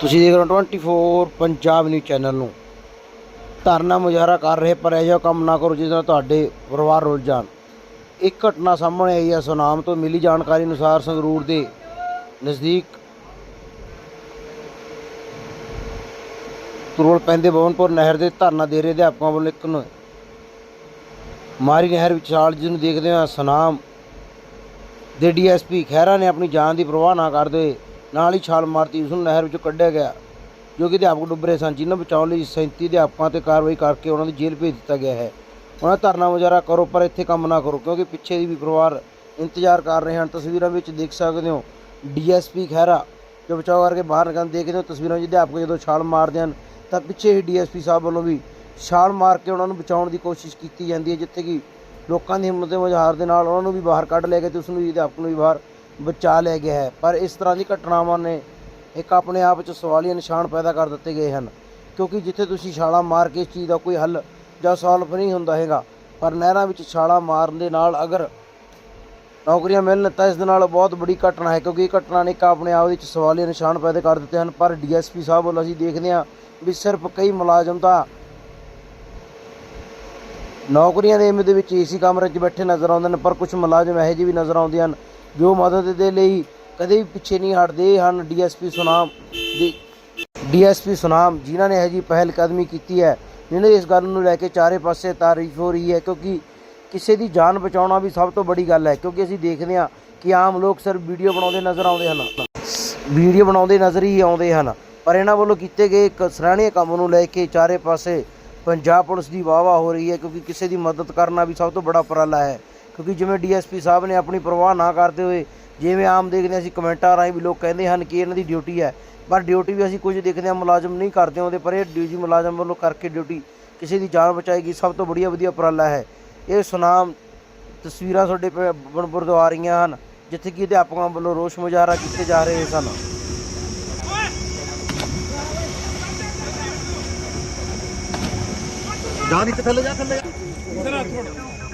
ਤੁਸੀਂ ਦੇਖ ਰਹੇ ਹੋ 24 ਪੰਜਾਬ ਨਿਊਜ਼ ਚੈਨਲ ਨੂੰ। ਧਰਨਾ ਮੁਜ਼ਾਹਰਾ ਕਰ ਰਹੇ, ਪਰ ਇਹੋ ਕੰਮ ਨਾ ਕਰੋ ਜਿਸ ਨਾਲ ਤੁਹਾਡੇ ਪਰਿਵਾਰ ਰੁੱਲ ਜਾਣ। ਇੱਕ ਘਟਨਾ ਸਾਹਮਣੇ ਆਈ ਹੈ, ਸੁਨਾਮ ਤੋਂ ਮਿਲੀ ਜਾਣਕਾਰੀ ਅਨੁਸਾਰ ਸੰਗਰੂਰ ਦੇ ਨਜ਼ਦੀਕ ਤੁਰਲ ਪੈਂਦੇ ਬਵਨਪੁਰ ਨਹਿਰ ਦੇ ਧਰਨਾ ਦੇ ਰਹੇ ਅਧਿਆਪਕਾਂ ਵੱਲੋਂ ਇੱਕ ਨੂੰ ਮਾਰੀ ਨਹਿਰ ਵਿਚਾਲ ਛਾਲ ਜਿਸ ਨੂੰ ਦੇਖਦੇ ਹਾਂ ਸੁਨਾਮ ਦੇ ਡੀਐਸਪੀ ਖਹਿਰਾ ਨੇ ਆਪਣੀ ਜਾਨ ਦੀ ਪਰਵਾਹ ਨਾ ਕਰਦੇ ਨਾਲ ਹੀ ਛਾਲ ਮਾਰਤੀ ਉਸ ਨੂੰ ਨਹਿਰ ਵਿੱਚੋਂ ਕੱਢਿਆ ਗਿਆ, ਜੋ ਕਿ ਅਧਿਆਪਕ ਡੁੱਬ ਰਹੇ ਸਨ, ਜਿਨ੍ਹਾਂ ਬਚਾਉਣ ਲਈ 37 ਅਧਿਆਪਕਾਂ ਤੇ ਕਾਰਵਾਈ ਕਰਕੇ ਉਹਨਾਂ ਦੀ ਜੇਲ੍ਹ ਭੇਜ ਦਿੱਤਾ ਗਿਆ ਹੈ। ਉਹਨਾਂ ਧਰਨਾ ਮੁਜ਼ਾਹਰਾ ਕਰੋ, ਪਰ ਇੱਥੇ ਕੰਮ ਨਾ ਕਰੋ, ਕਿਉਂਕਿ ਪਿੱਛੇ ਦੀ ਵੀ ਪਰਿਵਾਰ ਇੰਤਜ਼ਾਰ ਕਰ ਰਹੇ ਹਨ। ਤਸਵੀਰਾਂ ਵਿੱਚ ਦੇਖ ਸਕਦੇ ਹੋ, ਡੀਐਸਪੀ ਖਹਿਰਾ, ਜੋ ਬਚਾਓ ਕਰਕੇ ਬਾਹਰ ਨਿਕਲਣ ਦੇਖਦੇ ਹੋ, ਤਸਵੀਰਾਂ ਵਿੱਚ ਅਧਿਆਪਕ ਜਦੋਂ ਛਾਲ ਮਾਰਦੇ ਹਨ, ਤਾਂ ਪਿੱਛੇ ਹੀ ਡੀਐਸਪੀ ਸਾਹਿਬ ਵੱਲੋਂ ਵੀ ਛਾਲ ਮਾਰ ਕੇ ਉਹਨਾਂ ਨੂੰ ਬਚਾਉਣ ਦੀ ਕੋਸ਼ਿਸ਼ ਕੀਤੀ ਜਾਂਦੀ ਹੈ, ਜਿੱਥੇ ਕਿ ਲੋਕਾਂ ਦੀ ਹਿੰਮਤ ਤੇ ਮੁਜ਼ਾਹਰ ਦੇ ਨਾਲ ਉਹਨਾਂ ਨੂੰ ਵੀ ਬਾਹਰ ਕੱਢ ਲਿਆ ਗਿਆ ਤੇ ਉਸ ਨੂੰ ਵੀ ਅਧਿਆਪਕ ਨੂੰ ਵੀ ਬਾਹਰ ਬਚਾ ਲਿਆ ਗਿਆ ਹੈ। ਪਰ ਇਸ ਤਰ੍ਹਾਂ ਦੀ ਘਟਨਾਵਾਂ ਨੇ ਇੱਕ ਆਪਣੇ ਆਪ ਵਿੱਚ ਸਵਾਲੀਆ ਨਿਸ਼ਾਨ ਪੈਦਾ ਕਰ ਦਿੱਤੇ ਗਏ ਹਨ। ਕਿਉਂਕਿ ਜਿੱਥੇ ਤੁਸੀਂ ਛਾਲਾਂ ਮਾਰ ਕੇ ਇਸ ਚੀਜ਼ ਦਾ ਕੋਈ ਹੱਲ ਜਾਂ ਸੋਲਵ ਨਹੀਂ ਹੁੰਦਾ ਹੈਗਾ, ਪਰ ਨਹਿਰਾਂ ਵਿੱਚ ਛਾਲਾਂ ਮਾਰਨ ਦੇ ਨਾਲ ਅਗਰ ਨੌਕਰੀਆਂ ਮਿਲਣ ਤਾਂ ਇਸ ਦੇ ਨਾਲ ਬਹੁਤ ਬੜੀ ਘਟਨਾ ਹੈ। ਕਿਉਂਕਿ ਇਹ ਘਟਨਾ ਨੇ ਇੱਕ ਆਪਣੇ ਆਪ ਵਿੱਚ ਸਵਾਲੀਆ ਨਿਸ਼ਾਨ ਪੈਦਾ ਕਰ ਦਿੱਤੇ ਹਨ। ਪਰ ਡੀਐਸਪੀ ਸਾਹਿਬ ਵੱਲੋਂ ਅਸੀਂ ਦੇਖਦੇ ਹਾਂ ਵੀ ਸਿਰਫ ਕਈ ਮੁਲਾਜ਼ਮ ਤਾਂ ਨੌਕਰੀਆਂ ਦੇ ਦੇ ਵਿੱਚ ਏਸੀ ਕਮਰੇ 'ਚ ਬੈਠੇ ਨਜ਼ਰ ਆਉਂਦੇ ਨੇ ਪਰ ਕੁਝ ਮੁਲਾਜ਼ਮ ਇਹੋ ਜਿਹੇ ਵੀ ਨਜ਼ਰ ਆਉਂਦੇ ਹਨ ਜੋ ਮਦਦ ਦੇ ਲਈ ਕਦੇ ਵੀ ਪਿੱਛੇ ਨਹੀਂ ਹਟਦੇ ਹਨ ਡੀਐਸਪੀ ਸੁਨਾਮ ਦੀ ਡੀਐਸਪੀ ਸੁਨਾਮ, ਜਿਨ੍ਹਾਂ ਨੇ ਇਹ ਜੀ ਪਹਿਲ ਕਦਮੀ ਕੀਤੀ ਹੈ। ਜਿਹਨੇ ਇਸ ਗੱਲ ਨੂੰ ਲੈ ਕੇ ਚਾਰੇ ਪਾਸੇ ਤਾਰੀਫ ਹੋ ਰਹੀ ਹੈ, ਕਿਉਂਕਿ ਕਿਸੇ ਦੀ ਜਾਨ ਬਚਾਉਣਾ ਵੀ ਸਭ ਤੋਂ ਬੜੀ ਗੱਲ ਹੈ, ਕਿਉਂਕਿ ਅਸੀਂ ਦੇਖਦੇ ਹਾਂ ਕਿ ਆਮ ਲੋਕ ਸਿਰਫ ਵੀਡੀਓ ਬਣਾਉਂਦੇ ਨਜ਼ਰ ਆਉਂਦੇ ਹਨ। ਵੀਡੀਓ ਬਣਾਉਂਦੇ ਨਜ਼ਰ ਹੀ ਆਉਂਦੇ ਹਨ, ਪਰ ਇਹਨਾਂ ਵੱਲੋਂ ਕੀਤੇ ਗਏ ਇੱਕ ਸਰਾਹਣੀय ਕੰਮ ਨੂੰ ਲੈ ਕੇ ਚਾਰੇ ਪਾਸੇ ਪੰਜਾਬ ਪੁਲਿਸ ਦੀ ਵਾਹ-ਵਾਹ ਹੋ ਰਹੀ ਹੈ, ਕਿਉਂਕਿ ਕਿਸੇ ਦੀ ਮਦਦ ਕਰਨਾ ਵੀ ਸਭ ਤੋਂ ਬੜਾ ਉਪਰਾਲਾ ਹੈ। ਕਿਉਂਕਿ ਜਿਵੇਂ ਡੀਐਸਪੀ ਸਾਹਿਬ ਨੇ ਆਪਣੀ ਪਰਵਾਹ ਨਾ ਕਰਦੇ ਹੋਏ ਜਿਵੇਂ ਆਮ ਦੇਖਦੇ ਹਾਂ ਅਸੀਂ ਕਮੈਂਟਾਂ ਰਾਹੀਂ ਵੀ ਲੋਕ ਕਹਿੰਦੇ ਹਨ ਕਿ ਇਹਨਾਂ ਦੀ ਡਿਊਟੀ ਹੈ ਪਰ ਡਿਊਟੀ ਵੀ ਅਸੀਂ ਕੁਝ ਦੇਖਦੇ ਹਾਂ ਮੁਲਾਜ਼ਮ ਨਹੀਂ ਕਰਦੇ ਹੁੰਦੇ ਪਰ ਇਹ ਡਿਊਟੀ ਮੁਲਾਜ਼ਮ ਵੱਲੋਂ ਕਰਕੇ ਡਿਊਟੀ ਕਿਸੇ ਦੀ ਜਾਨ ਬਚਾਏਗੀ ਸਭ ਤੋਂ ਬੜੀਆ ਵਧੀਆ ਉਪਰਾਲਾ ਹੈ। ਇਹ ਸੁਨਾਮ ਤਸਵੀਰਾਂ ਤੁਹਾਡੇ ਪ- ਬਣਪੁਰ ਤੋਂ ਆ ਰਹੀਆਂ ਹਨ ਜਿੱਥੇ ਕਿ ਅਧਿਆਪਕਾਂ ਵੱਲੋਂ ਰੋਸ ਮੁਜ਼ਾਹਰਾ ਕੀਤੇ ਜਾ ਰਹੇ ਸਨ। ਜਾ ਨੀਚੇ ਥੱਲੇ ਜਾ ਥੱਲੇ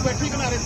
ਬੈਠੀ ਕਿਨਾਰੇ